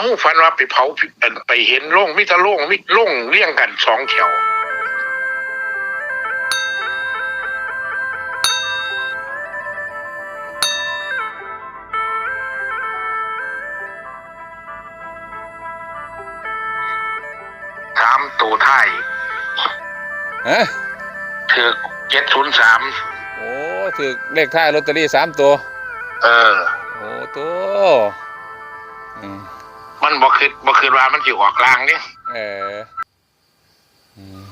เอาฝันว่าไปเผาอันไปเห็นโล่งมิตรโล่งมิโล่งเรียงกันสองแถวถามตัวท้ายฮะถือเจ็ดศูนย์สามโอ้ถือเลขท้ายลอตเตอรี่สามตัว เออ โอ้ตัวอืม มันบ่คิดบ่คิดว่ามันสิออกกลางเนี่ยเอออืม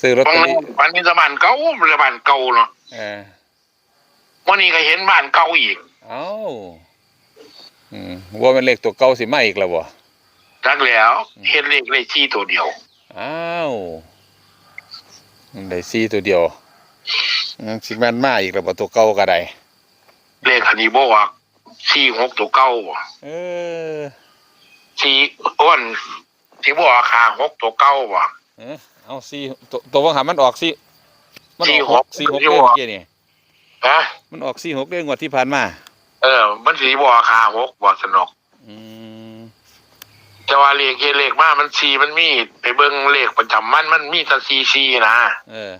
ซื้อลอตบางเตอวันรี่วันนี้จะบ้านเก่าเลยบ้านเก่าเนาะเออวันนี้ก็เห็นบ้านเก่าอีกเอ้าอืมว่าเป็นเลขตัวเก่าสิมาอีกแล้วบ่จักแล้ว เห็นเลขเลขที่ตัวเดียวอ้าวได้สี่ตัวเดียวงั้นสิแม่นมาอีกแล้วบ่ตัวเก่าก็ได้เลขคันนี้บ่ว่าสี่หกตัวเก่าเออ สี่อ้วนที่บ่ว่าคาหกตัวเก่าบ่เอ้อเอาสี่ตัวตัวว่าหามันออกสี่มันออกหกสี่สี่หหกกเด้อเมื่อกี้นี่ฮะมันออกสี่หกเด้องวดที่ผ่านมา เออ มันสิบ่ว่าคาหกบ่สนอกอืมแต่ว่าเลขเฮ็ดเลขมามันสี่มันมีไปเบิ่งเลขประจำมันมันมีแต่สี่สี่นะเออ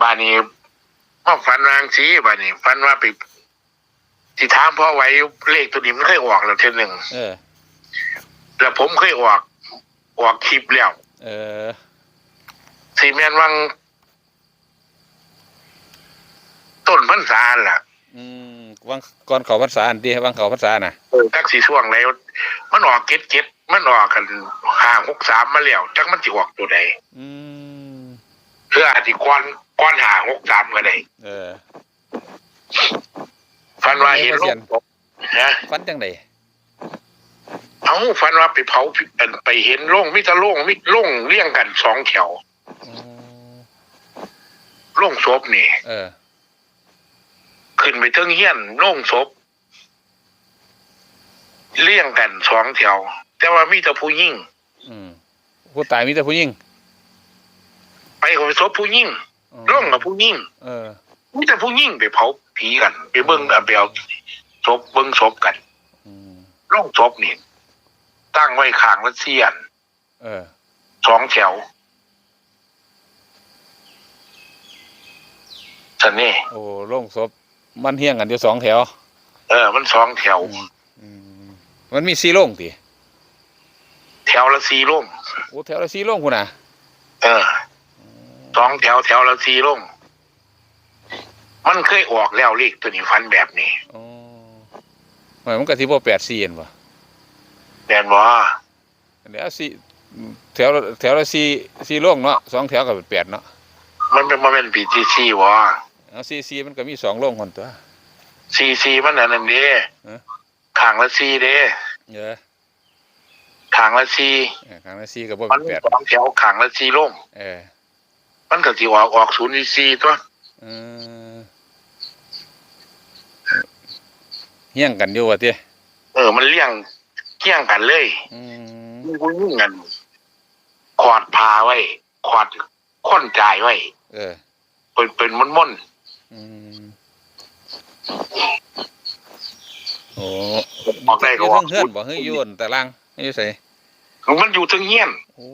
บ้านนี้พ่อฝันวางสีบ้านนี้ฝันว่าไปที่ถามพ่อไว้เลขตัวนี้มันเคยออกแล้วเท่อหนึ่งเออ แล้วผมเคยออก ออกคลิปแล้ว เออสีแมนวังต้นพรรษาล่ะ อืมวังก่อนเขาพรรษาอันเดีวังเขาพรรษาน่ะเออจักสีช่วงไหนมันออกเก็ดเก็ดมันออกกันห้าหกสามมาแล้วจักมันจะออกตัวใดอืมเพื่ออาจจะก้อนก้อนหาหกสามก็ได้เออฝันว่าเห็นโลกนะฟันจังได เอาฝันว่าไปเผาอันไปเห็นโล่งมิตรโล่งมิโล่งเรียงกันสองแถวอืมโล่งศพนี่เออขึ้นไปเทิงเฮียนโล่งศพเรียงกันสองแถว แต่ว่ามีแต่ผู้ยิ่งอืมผู้ตายมีแต่ผู้หญิงไปกับศพผู้ยิ่งอืมโล่งกับผู้ยิ่งเออมีแต่ผู้ยิ่งไปเผาผีกัน ไปเบิ้งเอาไปเอาศพเบิ้งศพกันอืมโล่งศพนี่ ตั้งไว้ข้างละเสียนเออสองแถวสันนี่โอ้โล่งศพมันเฮี้ยงกันอยู่สองแถว เออ มันสองแถว อืมอืมมันมีสี่โล่งติแถวละสี่โล่งโอ้แถวละสี่โล่งพุ่นน่ะเออสองแถวแถวละสี่โล่งมันเคยออกแล้วเลขตัวนี้ฟันแบบนี้อ๋อหมายมันก็สิบ่แปดสี่เห็นบ่ แน่นบ่เดี๋ยวสี่แถวละแถวละสี่สี่โล่งเนาะสองแถวก็เป็นแปดเนาะมันเป็นมาเป็นปีที่สี่วะเอาสี่สี่มันก็มีสองโล่งคนตัวสี่สี่มันอันนั้นเด้เอ๊ะข้างละสี่เด้เยอะข้างละสี่เออครั้งละสี่ก็บ่มันเป็นแปดสองแถวข้างละสี่โล่งเออมันก็สิออกออกศูนย์สี่ตัวเออเฮี้ยงกันอยู่ว่าติเออ มันเลี้ยง เกี่ยงกันเลยอืมมีผู้ยิ่งกันขอดพาไว้ขอดค้นจ่ายไว้ เออ เป็นเป็นมนมนอืมโอ้ๆออกได้อก็ยู่ออเทั้กงเฮือนบ่เฮ้ยอยู่บนตารางอยู่ไสมันอยู่ถึงเฮียนโอ้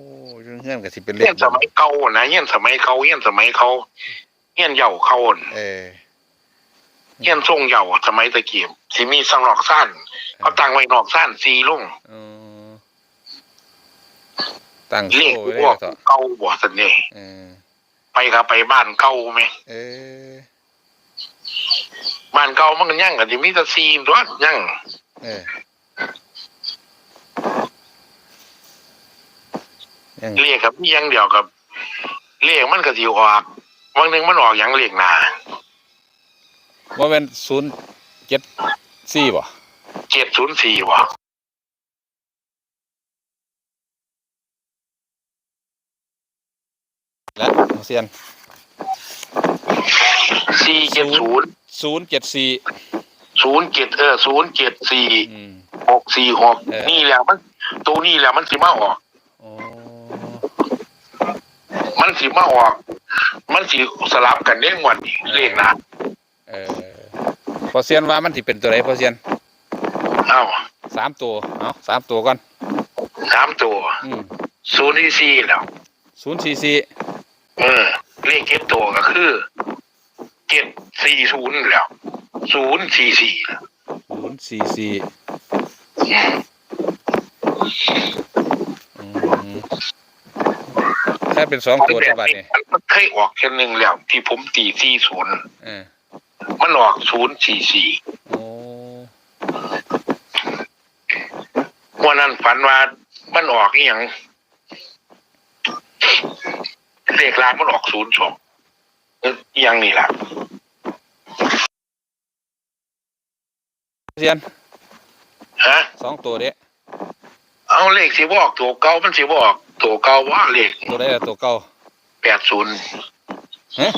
อยู่เทั้งเฮือนก็สิเป็นเลเฮียขนสมัยเก่านะเฮียนสมัยเขาเฮียนสมัยเขาเฮียนเหย่าเขาอ่อนเออเฮียนทรงเหย่าสมัยตะเกียบ สิมีสังนอกสั้นเขาตั้งไว้นอกสั้นสีลุงเออตั้งเรียกโซ่ไว้พเลวยกต่อเก่าบ่สันนี่เออไปครับไปบ้านเก่าไหมเออบ้านเก่ามันก็ยั่งกันที่มีแต่ซีตัวยั่งเออยังเรียกกับมีอยังเดียวกับเรียกมันก็สิออกวันหนึ่งมันออกอย่างเรียกหนาว่าเป็นศูนย์เจ็ด สี่บ่เจ็ดศูนย์สี่วะและเซียนสี่เจ็ดศูนย์ศูนย์เจ็ดสี่ศูนย์เจ็ดเออศูนย์เจ็ดสี่อืม หกสี่หกเออ นี่แหละมันตัวนี้แหละมันสิมาออก โอ้มันสิมาออก มันสิสลับกันเด้งวันนี้เลขหนะเออ พอเซียนว่ามันสิเป็นตัวไหนพอเซียนเอ้าสสามตัวเอาสามตัวก่อนสามตัวอืมศูนย์ที่สี่แล้วศูนย์สี่สี่เออเลขเก็บตัวก็คือเจ็ดสี่ศูนย์แล้วศูนย์สี่สี่ศูนย์สี่สี่อืมแค่เป็นสองตัวเท่าบัดนี่มันเคยออกแค่หนึ่งแล้ว ที่ผมตีสี่ศูนย์เออ มันออกศูนย์สี่สี่โอ้วันนั้นฝันว่ามันออกอหย่างเลขรางมันออกศูนย์สองอหยังนี่ล่ะเซียนฮะสองตัวเด้เอาเลขสิบออกตัวเก่ามันสิบออกตัวเก่าว่าเลขตัวได้ละตัวเก่าแปดศูนย์ฮะ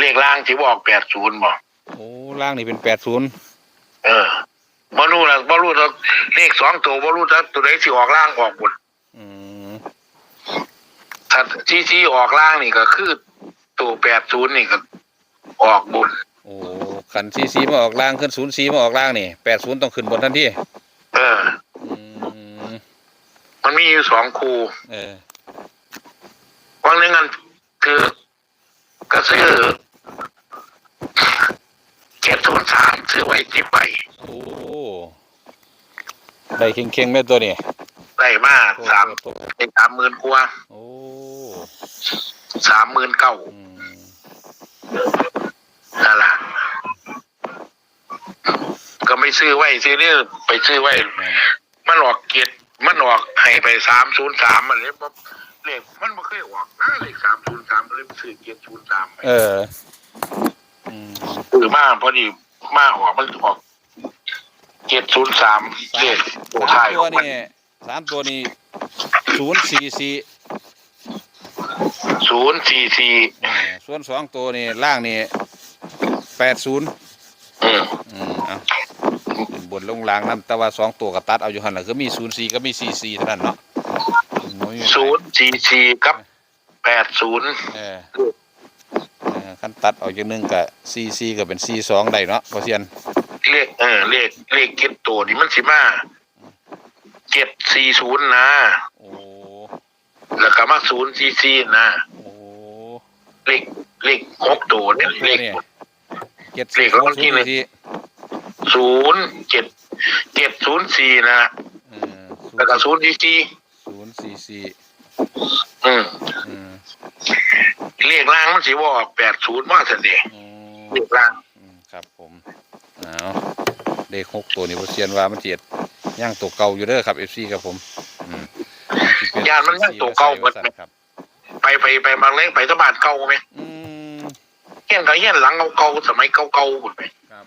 เลขล่างสิบออกแปดศูนย์บอกโอ้ล่างนี่เป็นแปดศูนย์เออบ่รู้ละบ่รู้ละเลขสองตัวบ่รู้ละตัวไหนสิออกล่างออกบนอืมถ้าที่ที่ออกล่างนี่ก็คือ ตัวแปดศูนย์นี่ก็ออกบนโอ้ขันซีซีมาออกล่างขึ้นศูนย์ซีมาออกล่างนี่แปดศูนย์ต้องขึ้นบนทันทีเอออืมมันมีอยู่สองคูเออวันหนึงอันคือ ก็ซื้อเจ็ดศูนย์สามซื้อไว้ที่ไปโอ้ได้เข่งๆแม่ตัวนี้ได้มาโอ้สามโอ้ได้สามหมื่นกว่าโอ้สามหมื่นเก้าอืมนั่นแหละก็ไม่ซื้อไว้ซื้อเนี่ยไปซื้อไว้มันออกเกียรติมันออกให้ไปสามศูนย์สามมันเลยบ่ เลขมันไม่เคยออกนะเลขสามศูนย์สามเลยซื้อเกียรติศูนย์สามเอออืมซื้อมาพอดีมาออกมันออกเกียรติศูนย์สามเลขตัวสาท้ามยขตัอวงมันนี่สามตัวนี่ศูนย์สี่สี่ศูนย์สี่สี่ส่วนสองตัวนี่ล่างนี่แปดศูนย์อืมอืมเอาขึ้นบนลงล่างน้ำแต่ว่าสองตัวก็ตัดเอาอยู่หันแหละก็มีศูนย์สี่ก็มีสี่สี่เท่านั้นเนาะอืมบ่มี ศูนย์สี่สี่กับแปดศูนย์เออเออขั้นตัดออกจากหนึ่งกับสี่สี่ก็เป็นสี่สองได้เนาะพอเซียนเลขเออเลขเลขเกียรติตัวนี่มันสิมาเจ็ดสี่ศูนย์นะ โอ้แล้วก็มาศูนย์สี่สี่นะโอ้เลขเลขหกตัวเนี่ยเลขเนี่ยเจ็ดเลสี่ขศูรนถย์ที่ศูนหนึ่ย์งสี่ศูนย์เจ็ดเจ็ดศูนย์สี่นะเออแล้วก็ศูนย์สี่ สี่ศูนย์สี่สี่อืมอืมเลขล่างมันสิบออกแปดศูนย์มาสันเดอืมเลขล่างอืมครับผมเอาเด็กหกตัวนี่พอเซียนว่ามันเจ็ดย่างตัวเก่าอยู่เด้อครับเอฟซีครับผมอืมสิเป็ ยานมันยังตัวเก่าหมดใส่ไหมครับ ไปไปไปบางเล้งไปตะบานเก่าไหมอืม เฮี้ยนกับเฮี้ยนหลังเก่าๆสมัยเก่าๆหมดไหมครับ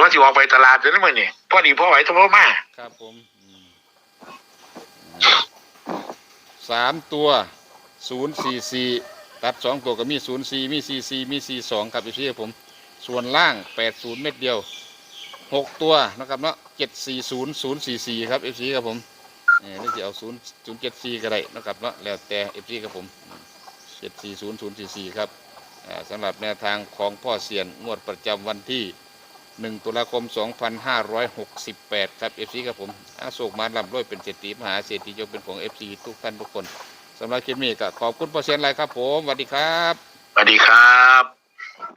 ว่า สิออกไปตลาดเดี๋ยวนี้มั้งเนี่ยพอดีพ่อไหวสมมติมาครับผมอืมสามตัวศูนย์สี่สี่ตัดสองตัวก็มีศูนย์สี่มีสี่สี่มีสี่สองครับพี่ครับผม ส่วนล่างแปดศูนย์เม็ดเดียวหกตัวนะครับเนาะเจ็ดสี่ศูนย์ศูนย์สี่สี่ครับเอฟซีครับผมเออนี่จะเอาศูนย์ศูนย์เจ็ดสี่ก็ได้นะครับเนาะแล้วแต่เอฟซีครับผมเจ็ดสี่ศูนย์ศูนย์สี่สี่ครับอ่าสำหรับแนวทางของพ่อเสียนงวดประจำวันที่ 1ตุลาคม 2568 ครับ FC ครับผมอาโศกมาลำร้วยเป็นเศรษฐีมหาเศรษฐียกเป็นของ FC ทุกท่านทุกคนสำหรับคลิปนี้ก็ขอบคุณเปอร์เซ็นต์ไรครับผมสวัสดีครับสวัสดีครับ